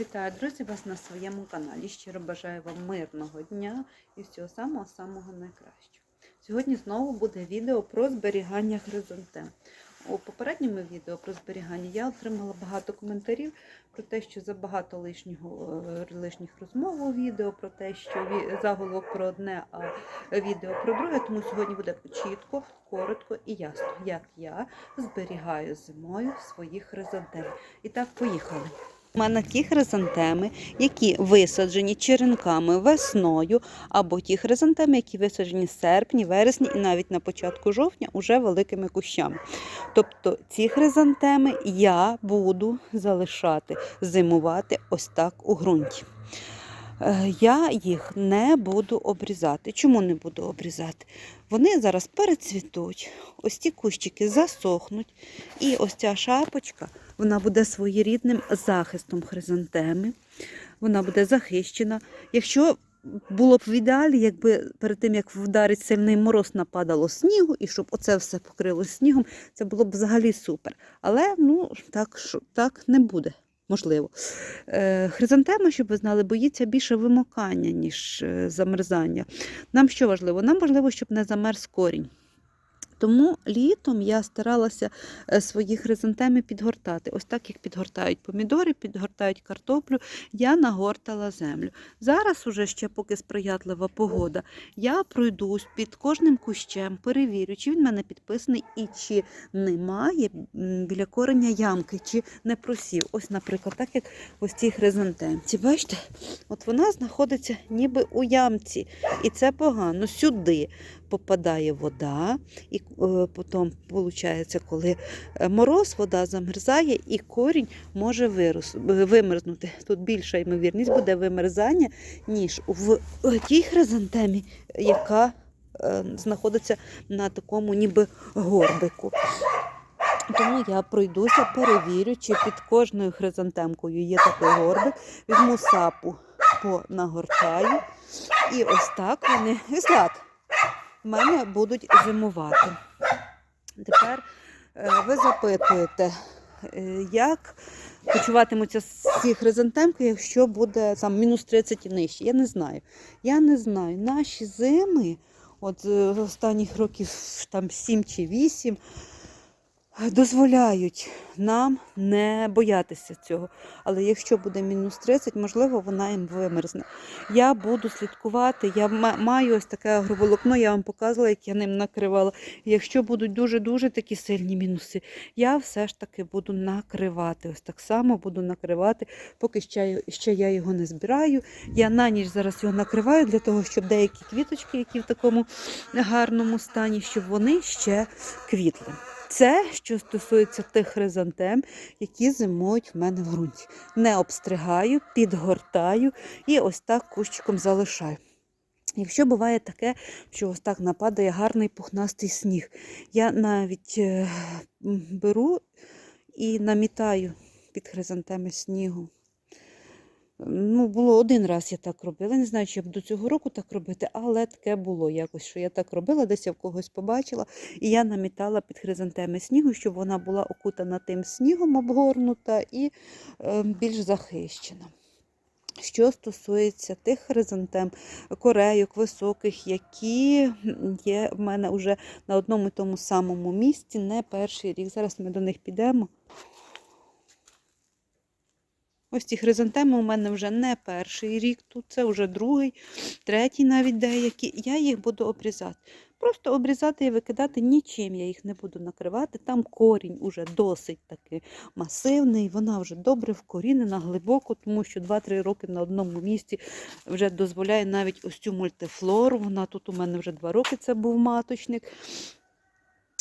Вітаю, друзі, вас на своєму каналі. Щиро бажаю вам мирного дня і всього самого-самого найкращого. Сьогодні знову буде відео про зберігання хризантем. У попередньому відео про зберігання я отримала багато коментарів про те, що забагато лишнього, е, лишніх розмов у відео, про те, що заголовок про одне, а відео про друге. Тому сьогодні буде чітко, коротко і ясно, як я зберігаю зимою своїх хризантем. І так, поїхали. У мене ті хризантеми, які висаджені черенками весною, або ті хризантеми, які висаджені в серпні, вересні і навіть на початку жовтня уже великими кущами. Тобто ці хризантеми я буду залишати зимувати ось так у ґрунті. Е, Я їх не буду обрізати. Чому не буду обрізати? Вони зараз перецвітуть, ось ті кущики засохнуть, і ось ця шапочка вона буде своєрідним захистом хризантеми. Вона буде захищена. Якщо було б в ідеалі, якби перед тим як вдарить сильний мороз, нападало снігу, і щоб оце все покрило снігом, це було б взагалі супер. Але ну так, так не буде. Можливо. Е, Хризантема, щоб ви знали, боїться більше вимокання, ніж е, замерзання. Нам що важливо? Нам важливо, щоб не замерз корінь. Тому літом я старалася е, свої хризантеми підгортати. Ось так, як підгортають помідори, підгортають картоплю, я нагортала землю. Зараз, уже ще поки сприятлива погода, я пройдусь під кожним кущем, перевірю, чи він в мене підписаний і чи немає біля кореня ямки, чи не просів. Ось, наприклад, так як ось цій хризантемці. Бачите, от вона знаходиться ніби у ямці, і це погано. Сюди попадає вода, і е, потім, виходить, коли е, мороз, вода замерзає, і корінь може вирос, е, вимерзнути. Тут більша ймовірність буде вимерзання, ніж в тій хризантемі, яка знаходиться на такому ніби горбику. Тому я пройдуся, перевірю, чи під кожною хризантемкою є такий горбик. Візьму сапу, понагортаю. І ось так вони віслад в мене будуть зимувати. Тепер е, ви запитуєте, е, як почуватимуться ці хризантемки, якщо буде там мінус 30 і нижче. Я не знаю. Я не знаю. Наші зими, от з останніх років там 7 чи 8, дозволяють нам не боятися цього. Але якщо буде мінус 30, можливо, вона їм вимерзне. Я буду слідкувати. Я ма- маю ось таке агроволокно, я вам показувала, як я ним накривала. Якщо будуть дуже-дуже такі сильні мінуси, я все ж таки буду накривати. Ось так само буду накривати, поки ще, ще я його не збираю. Я на ніч зараз його накриваю для того, щоб деякі квіточки, які в такому гарному стані, щоб вони ще квітли. Це що стосується тих хризантем, які зимують в мене в ґрунті. Не обстригаю, підгортаю і ось так кущиком залишаю. Якщо буває таке, що ось так нападає гарний пухнастий сніг, я навіть е, беру і намітаю під хризантеми снігу. Ну, було один раз я так робила. Не знаю, чи я буду цього року так робити, але таке було якось, що я так робила, десь я в когось побачила, і я намітала під хризантеми снігу, щоб вона була окутана тим снігом, обгорнута і е, більш захищена. Що стосується тих хризантем, корейок високих, які є в мене вже на одному і тому самому місці, не перший рік. Зараз ми до них підемо. Ось ці хризантеми у мене вже не перший рік тут, це вже другий, третій навіть деякі. Я їх буду обрізати. Просто обрізати і викидати нічим я їх не буду накривати. Там корінь уже досить таки масивний, вона вже добре вкорінена, глибоко, тому що 2-3 роки на одному місці вже дозволяє навіть ось цю мультифлору. Вона тут у мене вже 2 роки це був маточник.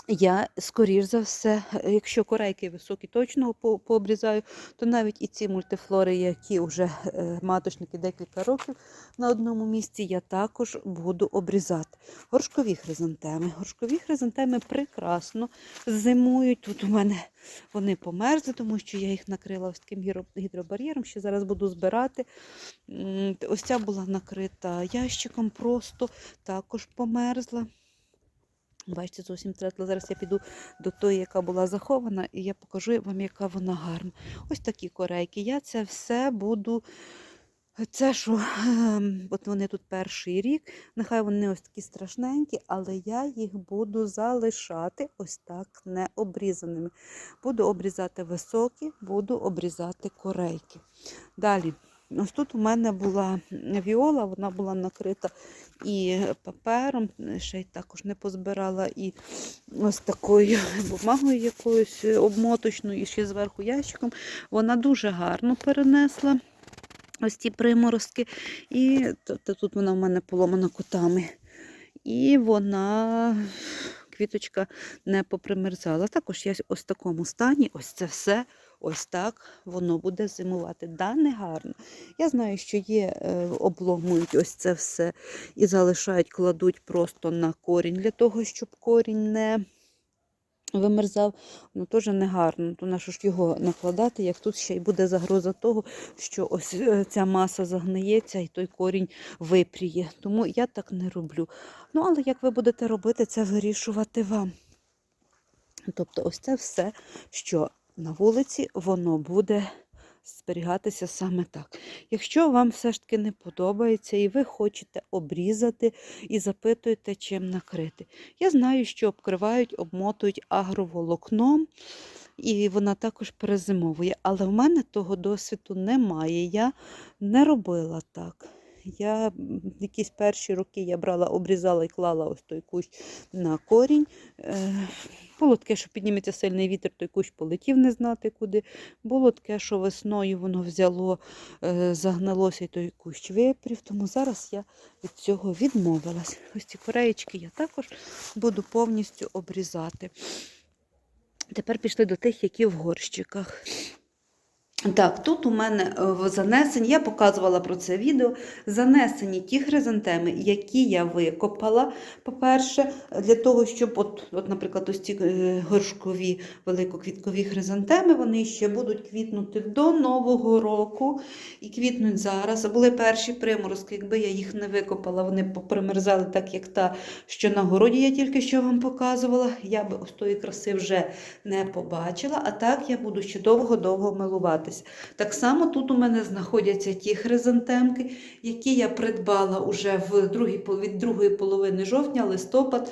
Я, скоріш за все, якщо корейки високі точно по- пообрізаю, то навіть і ці мультифлори, які вже е, маточники декілька років на одному місці, я також буду обрізати. Горшкові хризантеми. Горшкові хризантеми прекрасно зимують. Тут у мене вони померзли, тому що я їх накрила ось таким гідробар'єром. Ще зараз буду збирати. Ось ця була накрита ящиком просто, також померзла. Бачите, зовсім третла. Зараз я піду до тої, яка була захована, і я покажу вам, яка вона гарна. Ось такі корейки. Я це все буду. Це що, ем, от вони тут перший рік, нехай вони ось такі страшненькі, але я їх буду залишати ось так не обрізаними. Буду обрізати високі, буду обрізати корейки. Далі, ось тут у мене була віола, вона була накрита і папером, ще й також не позбирала, і ось такою бумагою якоюсь обмоточною, і ще зверху ящиком. Вона дуже гарно перенесла ось ті приморозки. І тобто, тут вона в мене поломана котами. І вона, квіточка, не попримерзала. Також я ось в такому стані, ось це все. Ось так воно буде зимувати. Да, не гарно. Я знаю, що є, е, обломують ось це все і залишають, кладуть просто на корінь для того, щоб корінь не вимерзав. Ну теж не гарно. То на що ж його накладати, як тут ще й буде загроза того, що ось е, ця маса загниється і той корінь випріє. Тому я так не роблю. Ну, але як ви будете робити, це вирішувати вам. Тобто, ось це все, що на вулиці, воно буде зберігатися саме так. Якщо вам все ж таки не подобається і ви хочете обрізати і запитуєте, чим накрити. Я знаю, що обкривають, обмотують агроволокном, і вона також перезимовує. Але в мене того досвіду немає. Я не робила так. Я якісь перші роки я брала, обрізала і клала ось той кущ на корінь. Е, Було таке, що підніметься сильний вітер, той кущ полетів не знати куди. Було таке, що весною воно взяло, е, загналося і той кущ випрів. Тому зараз я від цього відмовилась. Ось ці кореєчки я також буду повністю обрізати. Тепер пішли до тих, які в горщиках. Так, тут у мене е, в занесенні, я показувала про це відео, занесені ті хризантеми, які я викопала. По-перше, для того, щоб, от, от, наприклад, ось ці е, горшкові великоквіткові хризантеми, вони ще будуть квітнути до Нового року і квітнуть зараз. Були перші приморозки, якби я їх не викопала, вони попримерзали так, як та, що на городі я тільки що вам показувала. Я би ось тої краси вже не побачила, а так я буду ще довго-довго милуватися. Так само тут у мене знаходяться ті хризантемки, які я придбала уже в другій, від другої половини жовтня, листопад.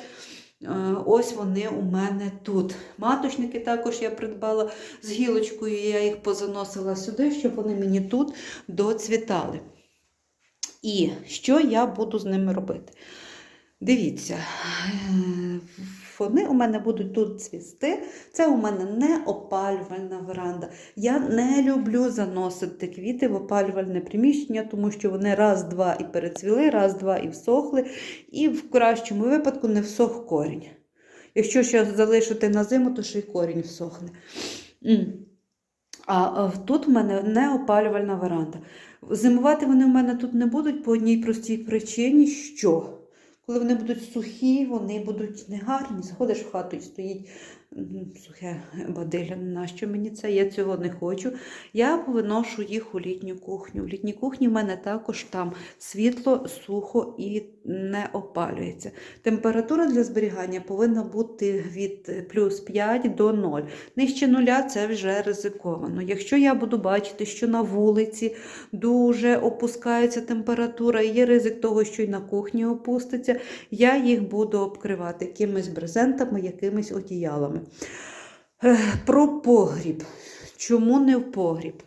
Е, Ось вони у мене тут. Маточники також я придбала з гілочкою, я їх позаносила сюди, щоб вони мені тут доцвітали. І що я буду з ними робити? Дивіться, е, вони у мене будуть тут цвісти. Це у мене не опалювальна веранда. Я не люблю заносити квіти в опалювальне приміщення, тому що вони раз-два і перецвіли, раз-два і всохли, і в кращому випадку не всох корінь. Якщо ще залишити на зиму, то ще й корінь всохне. А тут у мене не опалювальна веранда. Зимувати вони в мене тут не будуть по одній простій причині, що коли вони будуть сухі, вони будуть негарні. Заходиш в хату і стоїть сухе бадилля. Нащо мені це? Я цього не хочу. Я виношу їх у літню кухню. В літній кухні в мене також там світло, сухо і не опалюється. Температура для зберігання повинна бути від плюс 5 до 0. Нижче нуля це вже ризиковано. Якщо я буду бачити, що на вулиці дуже опускається температура, є ризик того, що й на кухні опуститься, я їх буду обкривати якимись брезентами, якимись одіялами. Ех, Про погріб. Чому не в погріб?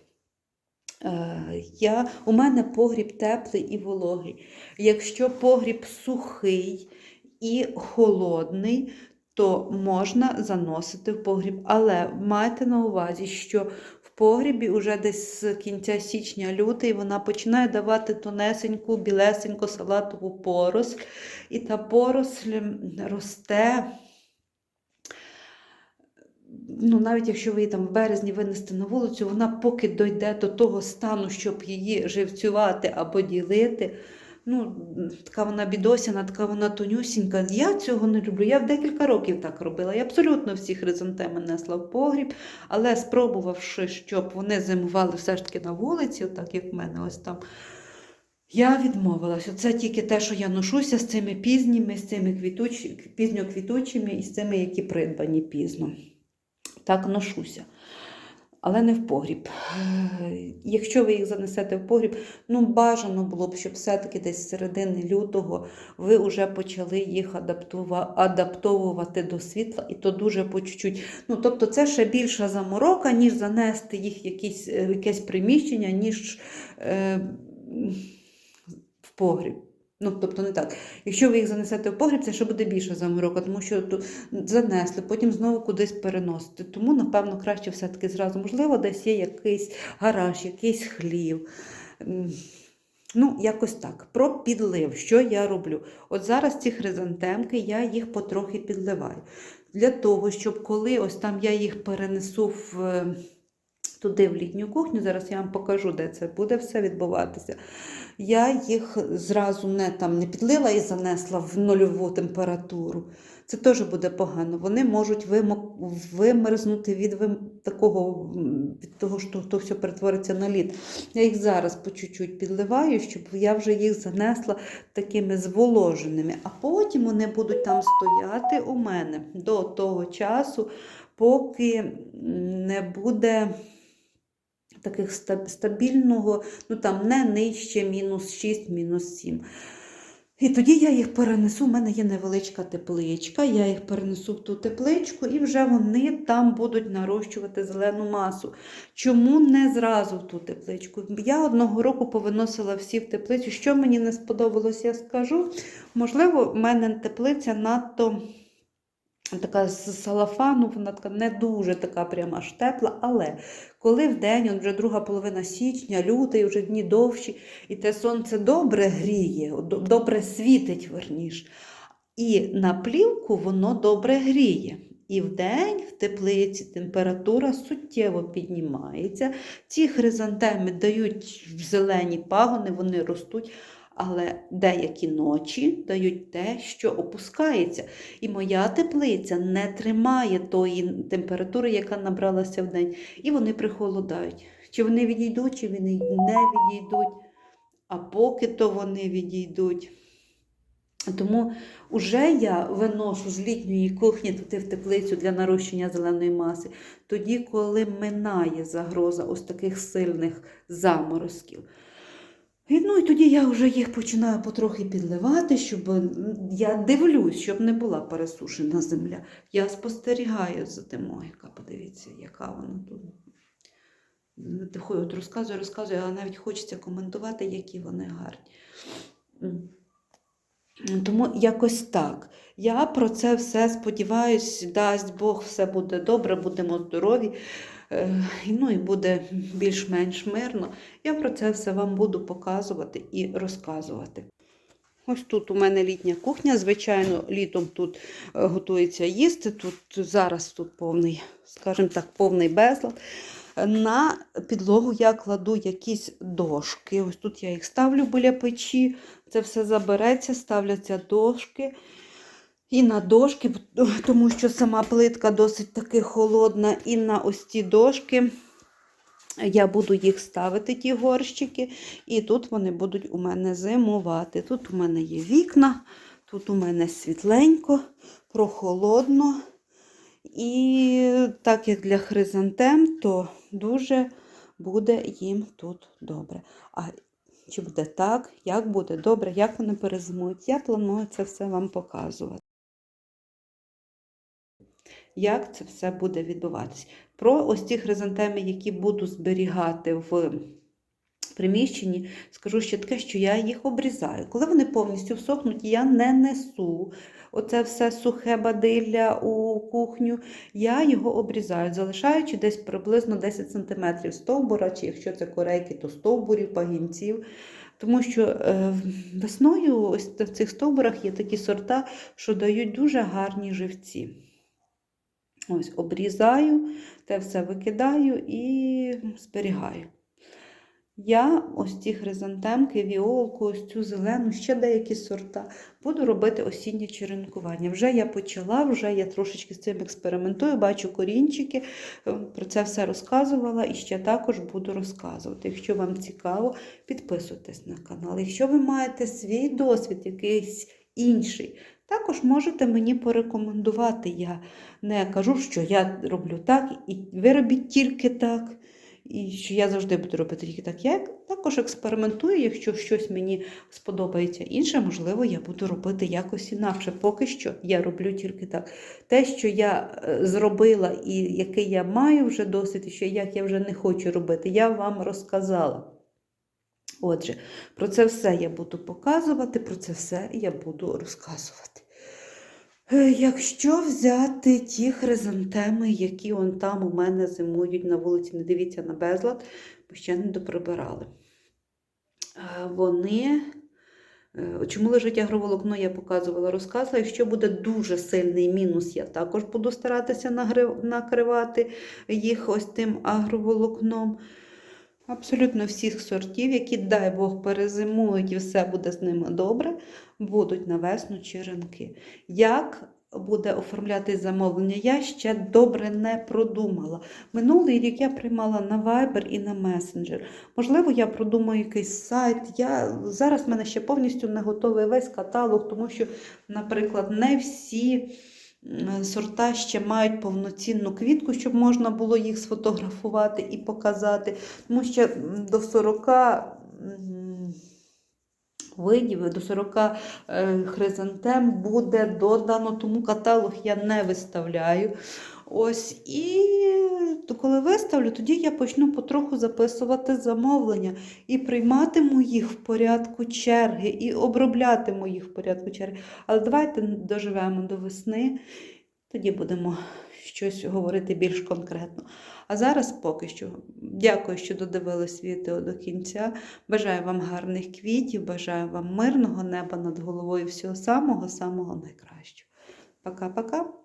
Е, Я, у мене погріб теплий і вологий. Якщо погріб сухий і холодний, то можна заносити в погріб. Але майте на увазі, що в погрібі вже десь з кінця січня лютий вона починає давати тонесеньку, білесеньку салатову поросль. І та поросль росте. Ну, навіть якщо ви її там в березні винести на вулицю, вона поки дойде до того стану, щоб її живцювати або ділити. Ну, така вона бідосяна, така вона тонюсінька. Я цього не люблю. Я в декілька років так робила. Я абсолютно всі хризантеми несла в погріб, але спробувавши, щоб вони зимували все ж таки на вулиці, отак як в мене ось там. Я відмовилась. Оце тільки те, що я ношуся з цими пізніми, з цими квітуч... пізньоквітучими і з цими, які придбані пізно. Так ношуся. Але не в погріб. Якщо ви їх занесете в погріб, ну бажано було б, щоб все-таки десь з середини лютого ви вже почали їх адаптовувати до світла, і то дуже по чуть-чуть. Ну, тобто це ще більша заморока, ніж занести їх в якісь, е, якесь приміщення, ніж е, в погріб. Ну, тобто не так. Якщо ви їх занесете в погріб, це ще буде більша заморока, тому що занесли, потім знову кудись переносити. Тому, напевно, краще все-таки зразу. Можливо, десь є якийсь гараж, якийсь хлів. Ну, якось так. Про підлив. Що я роблю? От зараз ці хризантемки, я їх потрохи підливаю. Для того, щоб коли ось там я їх перенесу в, туди, в літню кухню, зараз я вам покажу, де це буде все відбуватися. Я їх зразу не, там, не підлила і занесла в нульову температуру. Це теж буде погано. Вони можуть вимерзнути від такого, від того, що то все перетвориться на лід. Я їх зараз по чуть-чуть підливаю, щоб я вже їх занесла такими зволоженими. А потім вони будуть там стояти у мене до того часу, поки не буде таких стабільного, ну там не нижче мінус 6, мінус 7. І тоді я їх перенесу, у мене є невеличка тепличка, я їх перенесу в ту тепличку, і вже вони там будуть нарощувати зелену масу. Чому не зразу в ту тепличку? Я одного року повиносила всі в теплицю. Що мені не сподобалось, я скажу. Можливо, в мене теплиця надто така з салафану, вона така не дуже така прямо аж тепла, але коли в день, от вже друга половина січня, лютий, вже дні довші, і те сонце добре гріє, добре світить, верніш. І на плівку воно добре гріє. І вдень в теплиці температура суттєво піднімається. Ці хризантеми дають зелені пагони, вони ростуть, але деякі ночі дають те, що опускається. І моя теплиця не тримає тої температури, яка набралася в день. І вони прихолодають. Чи вони відійдуть, чи вони не відійдуть. А поки то вони відійдуть. Тому вже я виношу з літньої кухні туди в теплицю для нарощення зеленої маси, тоді, коли минає загроза ось таких сильних заморозків. Ну, і тоді я вже їх починаю потрохи підливати, щоб я дивлюсь, щоб не була пересушена земля. Я спостерігаю за тим. Яка подивіться, яка вона тут. Тихо, от розказую, розказую, але навіть хочеться коментувати, які вони гарні. Тому якось так. Я про це все сподіваюсь, дасть Бог, все буде добре, будемо здорові. Е, Ну і буде більш-менш мирно. Я про це все вам буду показувати і розказувати. Ось тут у мене літня кухня. Звичайно, літом тут е, готується їсти. Тут зараз тут повний, скажімо так, повний безлад. На підлогу я кладу якісь дошки. Ось тут я їх ставлю біля печі. Це все забереться, ставляться дошки. І на дошки, тому що сама плитка досить таки холодна, і на ось ці дошки я буду їх ставити, ті горщики, і тут вони будуть у мене зимувати. Тут у мене є вікна, тут у мене світленько, прохолодно. І так як для хризантем, то дуже буде їм тут добре. А чи буде так, як буде добре, як вони перезимують, я планую це все вам показувати. Як це все буде відбуватись? Про ось ці хризантеми, які буду зберігати в приміщенні, скажу ще таке, що я їх обрізаю. Коли вони повністю всохнуть, я не несу оце все сухе бадилля у кухню, я його обрізаю, залишаючи десь приблизно 10 см стовбура, чи якщо це корейки, то стовбурів, пагінців. Тому що е, весною ось в цих стовбурах є такі сорта, що дають дуже гарні живці. Ось обрізаю, те все викидаю і зберігаю. Я ось ці хризантемки, віолку, ось цю зелену, ще деякі сорта буду робити осіннє черенкування. Вже я почала, вже я трошечки з цим експериментую, бачу корінчики, е, про це все розказувала і ще також буду розказувати. Якщо вам цікаво, підписуйтесь на канал. Якщо ви маєте свій досвід, якийсь інший, також можете мені порекомендувати. Я не кажу, що я роблю так, і ви робіть тільки так. І що я завжди буду робити тільки так. Я також експериментую, якщо щось мені сподобається інше, можливо, я буду робити якось інакше. Поки що я роблю тільки так. Те, що я е, зробила і який я маю вже досвід, і що як я вже не хочу робити, я вам розказала. Отже, про це все я буду показувати, про це все я буду розказувати. Е, Якщо взяти ті хризантеми, які он там у мене зимують на вулиці, не дивіться на безлад, бо ще не доприбирали. Е, Вони, е, чому лежить агроволокно, я показувала, розказувала. Якщо буде дуже сильний мінус, я також буду старатися накривати їх ось тим агроволокном. Абсолютно всіх сортів, які, дай Бог, перезимують і все буде з ними добре, будуть на весну черенки. Як буде оформляти замовлення, я ще добре не продумала. Минулий рік я приймала на Viber і на Messenger. Можливо, я продумаю якийсь сайт. Я... Зараз в мене ще повністю не готовий весь каталог, тому що, наприклад, не всі сорта ще мають повноцінну квітку, щоб можна було їх сфотографувати і показати. Тому що до 40 м, видів, до 40 е, хризантем буде додано, тому каталог я не виставляю. Ось і коли виставлю, тоді я почну потроху записувати замовлення і прийматиму їх в порядку черги, і оброблятиму їх в порядку черги. Але давайте доживемо до весни, тоді будемо щось говорити більш конкретно. А зараз поки що дякую, що додивились відео до кінця. Бажаю вам гарних квітів, бажаю вам мирного неба над головою, всього самого-самого найкращого. Пока-пока.